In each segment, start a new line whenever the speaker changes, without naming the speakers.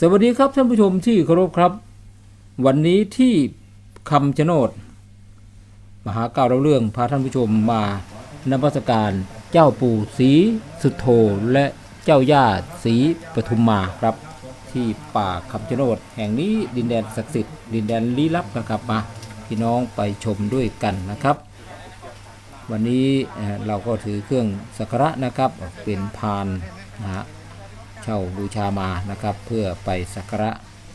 สวัสดีครับท่านผู้ชมที่เคารพครับ วันนี้ที่คำชะโนด มหาเก้าเราเรื่องพาท่านผู้ชมมานมัสการเจ้าปู่ศรีสุโธและเจ้าย่าศรีปทุมมาครับ ที่ป่าคำชะโนด แห่งนี้ดินแดนศักดิ์สิทธิ์ดินแดนลี้ลับนะครับมาพี่น้องไปชมด้วยกันนะครับ วันนี้เอ่อเราก็ถือเครื่องสักการะนะครับเป็นพานนะฮะ เช่าบูชามานะครับ เพื่อไปสักการะ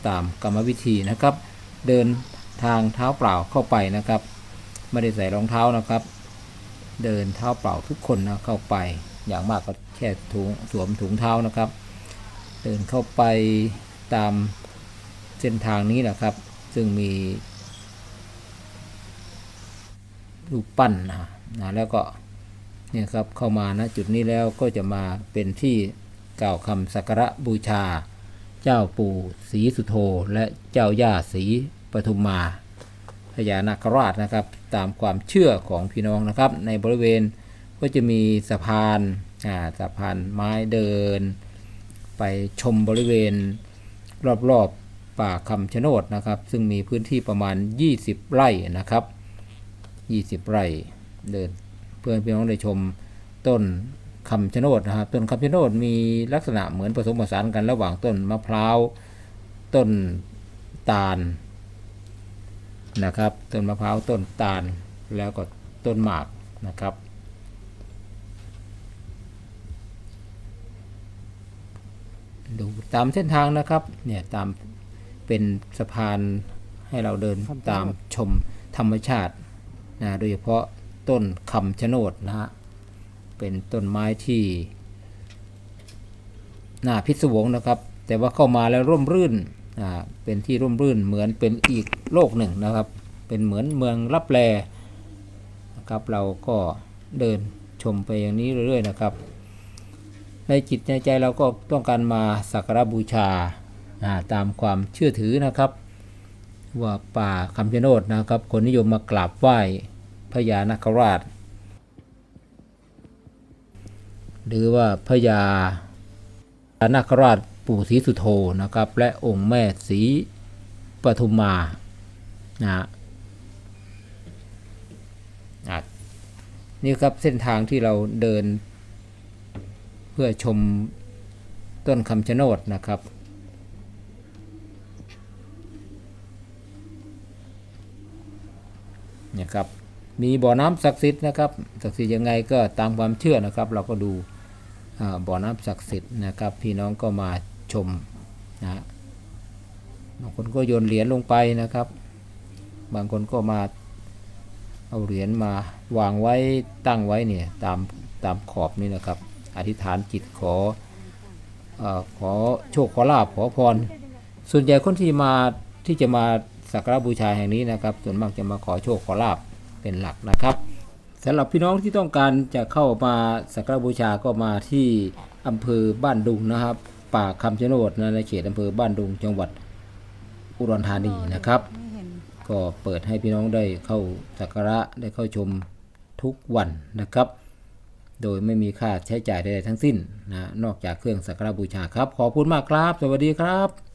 ตามกรรมวิธีนะครับ เดินทางเท้าเปล่าเข้าไปนะครับ ไม่ได้ใส่รองเท้านะครับ เดินเท้าเปล่าทุกคนนะเข้าไป อย่างมากก็แค่ถุงสวมถุงเท้านะครับ เดินเข้าไปตามเส้นทางนี้นะครับ ซึ่งมีรูปปั้นนะนะแล้วก็เนี่ยครับเข้ามานะจุดนี้แล้วก็จะมาเป็นที่ กล่าวคำสักการะบูชา เจ้าปู่ศรีสุโธและเจ้าย่าศรีปทุมมาพญานาคราชนะครับ ตามความเชื่อของพี่น้องนะครับ ในบริเวณก็จะมีสะพานอ่าสะพานไม้เดิน ไปชมบริเวณรอบๆป่าคำชะโนดนะครับ ซึ่งมีพื้นที่ประมาณ 20 ไร่นะครับ 20 ไร่เดินเพื่อให้พี่น้องได้ชมต้น คำชะโนดนะครับต้นคำชะโนดมีลักษณะเหมือนผสมผสานกันระหว่างต้นมะพร้าวต้นตาลนะครับ ต้นมะพร้าวต้นตาลแล้วก็ต้นหมากนะครับ ดูตามเส้นทางนะครับเนี่ยตามเป็นสะพานให้เราเดินตามชมธรรมชาตินะโดยเฉพาะต้นคำชะโนดนะฮะ เป็นต้นไม้ที่น่าพิศวงนะครับ แต่ว่าเข้ามาแล้วร่มรื่นอ่าเป็นที่ร่มรื่นเหมือนเป็นอีกโลกหนึ่งนะครับ เป็นเหมือนเมืองรับแลนะครับเราก็เดินชมไปอย่างนี้เรื่อยๆนะครับ ในจิตในใจเราก็ต้องการมาสักการบูชาอ่าตามความเชื่อถือนะครับ ว่าป่าคำชะโนดนะครับ คนนิยมมากราบไหว้พญานาคราช หรือว่าพญานาคราชปู่ศรีสุโธนะครับ และองค์แม่ศรีปทุมมานะฮะนี่ครับเส้นทางที่เราเดิน เพื่อชมต้นคำชะโนดนะครับนี่ครับ มีบ่อน้ำศักดิ์สิทธิ์นะครับศักดิ์สิทธิ์ยังไงก็ตามความเชื่อนะครับ เราก็ดูบ่อน้ำศักดิ์สิทธิ์นะครับ พี่น้องก็มาชมนะบางคนก็โยนเหรียญลงไปนะครับ บางคนก็มาเอาเหรียญมาวางไว้ตั้งไว้เนี่ยตามตามขอบนี่นะครับ อธิษฐานจิตขออขอโชคขอลาภขอพร ส่วนใหญ่คนที่มาที่จะมาสักการบูชาแห่งนี้นะครับ ส่วนมากจะมาขอโชคขอลาภ เป็นหลักนะครับสำหรับพี่น้องที่ต้องการจะเข้ามาสักการบูชาก็มาที่อำเภอบ้านดุงนะครับ ป่าคำชะโนดนะในเขตอำเภอบ้านดุงจังหวัดอุดรธานีนะครับ ก็เปิดให้พี่น้องได้เข้าสักการะได้เข้าชมทุกวันนะครับ โดยไม่มีค่าใช้จ่ายใดๆทั้งสิ้นนะนอกจากเครื่องสักการบูชาครับ ขอบคุณมากครับ สวัสดีครับ